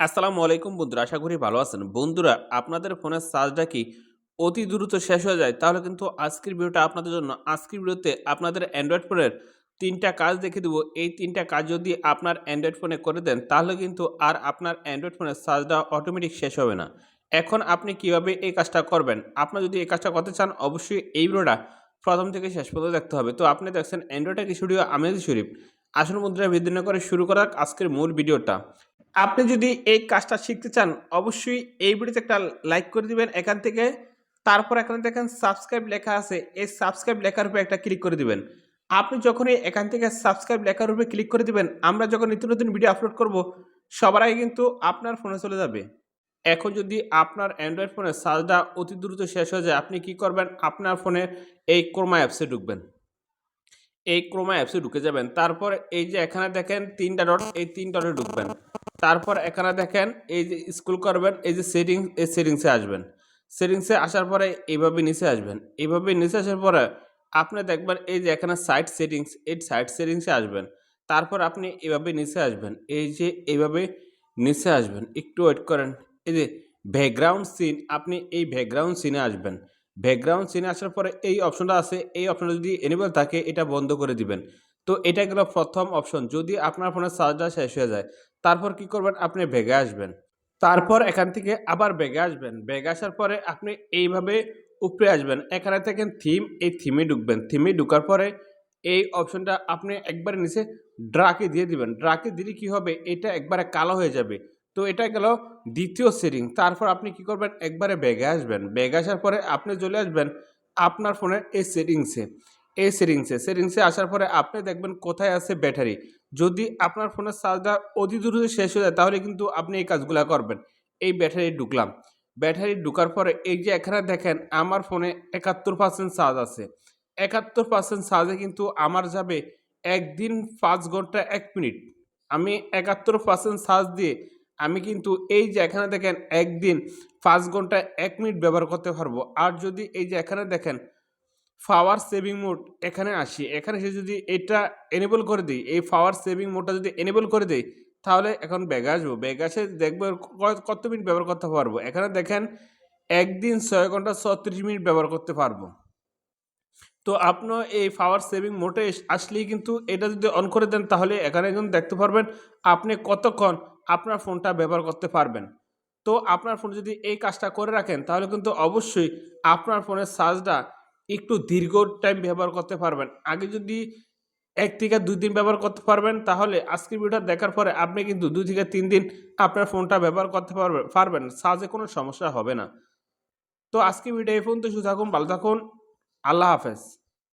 আসসালামু আলাইকুম বন্ধুরা, আশা করি ভালো আছেন। বন্ধুরা, আপনাদের ফোনের চার্জটা কি অতি দ্রুত শেষ হয়ে যায়? তাহলে কিন্তু আজকের ভিডিওটা আপনাদের জন্য, আজকের ভিডিওতে আপনাদের অ্যান্ড্রয়েড ফোনের তিনটা কাজ দেখে দেবো। এই তিনটা কাজ যদি আপনার অ্যান্ড্রয়েড ফোনে করে দেন, তাহলে কিন্তু আর আপনার অ্যান্ড্রয়েড ফোনের চার্জটা অটোমেটিক শেষ হবে না। এখন আপনি কীভাবে এই কাজটা করবেন? আপনার যদি এই কাজটা করতে চান, অবশ্যই এই ভিডিওটা প্রথম থেকে শেষ পর্যন্ত দেখতে হবে। তো আপনি দেখছেন অ্যান্ড্রয়েড কি স্টুডিও আমেজ শরীফ। আসল মুদ্রা বিদ্যুৎ করে শুরু করা আজকের মূল ভিডিওটা। আপনি যদি এই কাজটা শিখতে চান, অবশ্যই এই ভিডিওতে একটা লাইক করে দিবেন। এখান থেকে তারপর এখানে দেখেন সাবস্ক্রাইব লেখা আছে। এই সাবস্ক্রাইব লেখার উপরে একটা ক্লিক করে দিবেন। আপনি যখনই এখান থেকে সাবস্ক্রাইব লেখার উপরে ক্লিক করে দিবেন, আমরা যখন নিত্য নতুন ভিডিও আপলোড করব, সবার আগে কিন্তু আপনার ফোনে চলে যাবে। এখন যদি আপনার অ্যান্ড্রয়েড ফোনের চার্জটা অতি দ্রুত শেষ হয়ে যায়, আপনি কি করবেন? আপনার ফোনে এই ক্রোমা অ্যাপসে ঢুকবেন। এই ক্রোমা অ্যাপসে ঢুকে যাবেন। তারপর এই যে এখানে দেখেন তিনটা ডট এই তিন ডটে ঢুকবেন। তারপর এখানে দেখেন, এই যে স্কুল করবেন, এই যে সেটিংস এই সেটিংসে আসবেন। সেটিংসে আসার পরে এইভাবে নিচে আসবেন। এইভাবে নিচে আসার পরে আপনি দেখবেন, এই যে এখানে সাইট সেটিংস এই সাইট সেটিংসে আসবেন। তারপর আপনি এভাবে নিচে আসবেন। এই যে এইভাবে নিচে আসবেন। একটু ওয়েট করেন। এই যে ব্যাকগ্রাউন্ড সিন আপনি এই ব্যাকগ্রাউন্ড সিনে আসবেন। ব্যাকগ্রাউন্ড সিনে আসার পরে এই অপশনটা আছে। এই অপশনটা যদি এনেবল থাকে, এটা বন্ধ করে দিবেন। তো এটা গেল প্রথম অপশন যদি আপনার ফোনের চার্জার শেষ হয়ে যায় তারপর কি করবেন? আপনি বেগে আসবেন। তারপর এখান থেকে আবার বেগে আসবেন। বেগে আসার পরে আপনি এইভাবে উপরে আসবেন। এখানে থেকে থিম এই থিমে ঢুকবেন। থিমে ঢুকার পরে এই অপশনটা আপনি একবারে নিচে ড্রাকে দিয়ে দিবেন। ড্রাকে দিলে কি হবে? এটা একবারে কালো হয়ে যাবে। তো এটা গেল দ্বিতীয় সেটিং তারপর আপনি কি করবেন? একবারে বেগে আসবেন। বেগে আসার পরে আপনি চলে আসবেন আপনার ফোনের এই সেটিংসে এই সেটিংসে সেটিংসে আসার পরে আপনি দেখবেন কোথায় আছে ব্যাটারি যদি আপনার ফোনের চার্জটা অতি দ্রুত শেষ হয়ে যায়, তাহলে কিন্তু আপনি এই কাজগুলো করবেন। এই ব্যাটারি ঢুকলাম। ব্যাটারি ঢুকার পরে এই যে এখানে দেখেন, আমার ফোনে একাত্তর পার্সেন্ট চার্জ আছে। একাত্তর পার্সেন্ট চার্জে কিন্তু আমার যাবে একদিন পাঁচ ঘণ্টা এক মিনিট। আমি একাত্তর পার্সেন্ট চার্জ দিয়ে আমি কিন্তু এই যে এখানে দেখেন, একদিন পাঁচ ঘণ্টা এক মিনিট ব্যবহার করতে পারব। আর যদি এই যে এখানে দেখেন পাওয়ার সেভিং মোড এখানে আসি। এখানে এসে যদি এটা এনেবল করে দিই, এই পাওয়ার সেভিং মোডটা যদি এনেবল করে দিই, তাহলে এখন ব্যাগ আসব। ব্যাগ আসে দেখব কত মিনিট ব্যবহার করতে পারব। এখানে দেখেন একদিন ছয় ঘণ্টা ছত্রিশ মিনিট ব্যবহার করতে পারব। তো আপনার এই পাওয়ার সেভিং মোটে আসলেই কিন্তু এটা যদি অন করে দেন, তাহলে এখানে কিন্তু দেখতে পারবেন আপনি কতক্ষণ আপনার ফোনটা ব্যবহার করতে পারবেন। তো আপনার ফোন যদি এই কাজটা করে রাখেন, তাহলে কিন্তু অবশ্যই আপনার ফোনের চার্জটা একটু দীর্ঘ টাইম ব্যবহার করতে পারবেন। আগে যদি এক থেকে দুই দিন ব্যবহার করতে পারবেন, তাহলে আজকের ভিডিওটা দেখার পরে আপনি কিন্তু দুই থেকে তিন দিন আপনার ফোনটা ব্যবহার করতে পারবেন পারবেন। সাজে কোনো সমস্যা হবে না। তো আজকে ভিডিও এই পর্যন্ত। শুধু থাকুন, ভালো থাকুন। আল্লাহ হাফেজ।